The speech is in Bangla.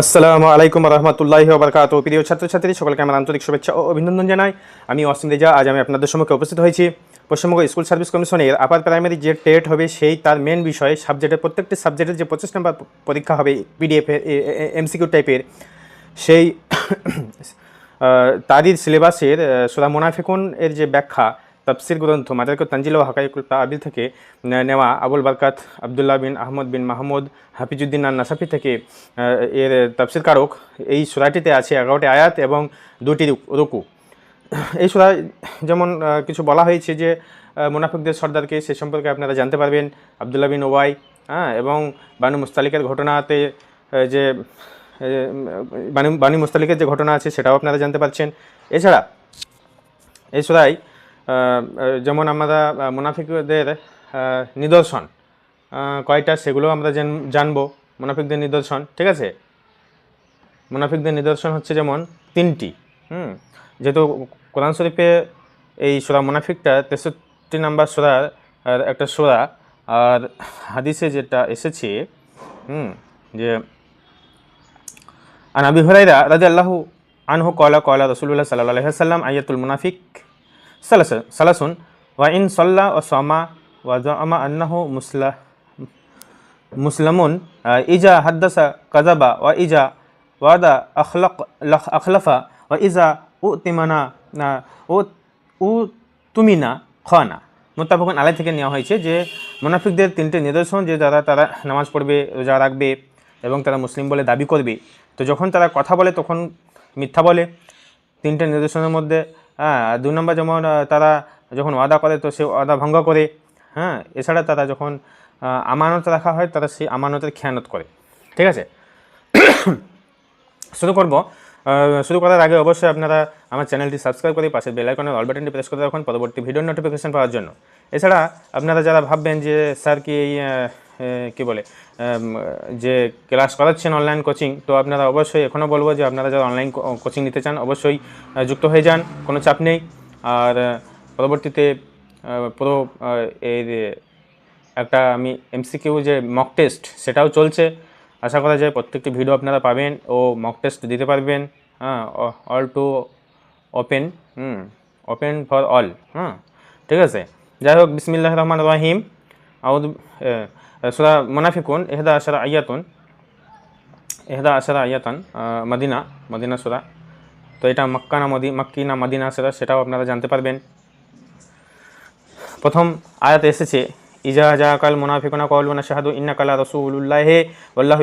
আসসালামু আলাইকুম রহমতুল্লাহ বারকাত প্রিয় ছাত্রছাত্রী, সকলকে আমার আন্তরিক শুভেচ্ছা ও অভিনন্দন জানাই। আমি অসীম রেজা, আজ আমি আপনাদের সম্মুখে উপস্থিত হয়েছি। পশ্চিমবঙ্গ স্কুল সার্ভিস কমিশনের আপার প্রাইমারি যে টেট হবে, সেই তার মেন বিষয়ে সাবজেক্টের প্রত্যেকটি সাবজেক্টের যে পঁচিশ নম্বর পরীক্ষা হবে পিডিএফ এমসিকিউ টাইপের সেই তারই সিলেবাসের সুরা মোনাফিকুন এর যে ব্যাখ্যা তাফসির গ্রন্থ মাদারকে তানজিল ও হাকাইকুল তাবিল থেকে নেওয়া আবুল বারকাত, আবদুল্লাহ বিন আহমদ বিন মাহমুদ, হাফিজুদ্দিন আন নাসাফি থেকে এর তাফসির কারক, এই সুরাটিতে আছে এগারোটি আয়াত এবং দুটি রুক- এই সুরায় যেমন কিছু বলা হয়েছে যে মুনাফিকদের সর্দারকে সে সম্পর্কে আপনারা জানতে পারবেন। আবদুল্লাহ বিন ওয়াই হ্যাঁ এবং বানু মুস্তালিকের ঘটনাতে যে বানু বানু মুস্তালিকের যে ঘটনা আছে সেটাও আপনারা জানতে পারছেন। এছাড়া, এই সুরায় যেমন আমরা মুনাফিকদের নিদর্শন কয়টা সেগুলো আমরা জান- জানব, মুনাফিকদের নিদর্শন, ঠিক আছে? মুনাফিকদের নিদর্শন হচ্ছে যেমন তিনটি, হুম? যেহেতু কোরআন শরীফে এই সোরা মুনাফিকটা তেষট্টি নাম্বার সোরার একটা সোরা, আর হাদিসে যেটা এসেছে, হুম, যে আন আবি হুরাইরা রাদিয়াল্লাহু আনহু কলা কলা রাসূলুল্লাহ সাল্লাল্লাহু আলাইহি ওয়াসাল্লাম আয়াতুল মুনাফিক সালাসুন, ওয়া ইন সাল্লা ওয়া সামা ওয়া জামা আন্নাহু মুসলা মুসলামুন ইজা হাদ্দাসা কাজাবা ওয়া ইজা ওয়াদা আখলাক আখলাফা ওয়া ইজা উ তিমানা ও উ, তুমিনা, খানা। মোত্তাফাকুন আলাই থেকে নেওয়া হয়েছে যে মুনাফিকদের তিনটে নিদর্শন যে যারা, তারা নামাজ পড়বে, রোজা রাখবে এবং তারা মুসলিম বলে দাবি করবে। তো যখন তারা কথা বলে, তখন মিথ্যা বলে। তিনটে নিদর্শনের মধ্যে হ্যাঁ দুই নম্বর যেমন তারা যখন ওয়াদা করে, তো সে ওয়াদা ভঙ্গ করে হ্যাঁ এছাড়া তারা যখন আমানত রাখা হয়, তারা সেই আমানতের খেয়ানত করে। ঠিক আছে? শুরু করব। শুরু করার আগে অবশ্যই আপনারা আমার চ্যানেলটি সাবস্ক্রাইব করে পাশে বেল আইকনের অল বাটনটি প্রেস করে রাখুন, পরবর্তী ভিডিও নোটিফিকেশন পাওয়ার জন্য। এছাড়া আপনারা যারা ভাববেন যে, স্যার কি এই কি বলে যে ক্লাস করাচ্ছেন অনলাইন কোচিং তো আপনারা অবশ্যই এখনও বলব যে আপনারা যারা অনলাইন কোচিং নিতে চান, অবশ্যই যুক্ত হয়ে যান, কোনো চাপ নেই। আর পরবর্তীতে পুরো এর একটা আমি এমসিকিউ যে মক টেস্ট সেটাও চলছে। আশা করা যায় প্রত্যেকটি ভিডিও আপনারা পাবেন ও মক টেস্ট দিতে পারবেন। হ্যাঁ all to open hmm open for all হ্যাঁ ঠিক আছে। যাই হোক বিসমিল্লাহ রহমান রাহিম। আউদ সুরা মুনাফিকুন এহদা আশারা আয়াতুন এহদা আশারা আয়াতান মদিনা মদিনা সুরা। তো এটা মক্কা না মদি মক্কি না মদিনা সুরা, সেটাও আপনারা জানতে পারবেন। প্রথম আয়াত এসেছে, ইজা জা কাল মুনাফিকুনা কলুনা শাহাদু ইন্না কালা রসুল্লাহে ওল্লাহ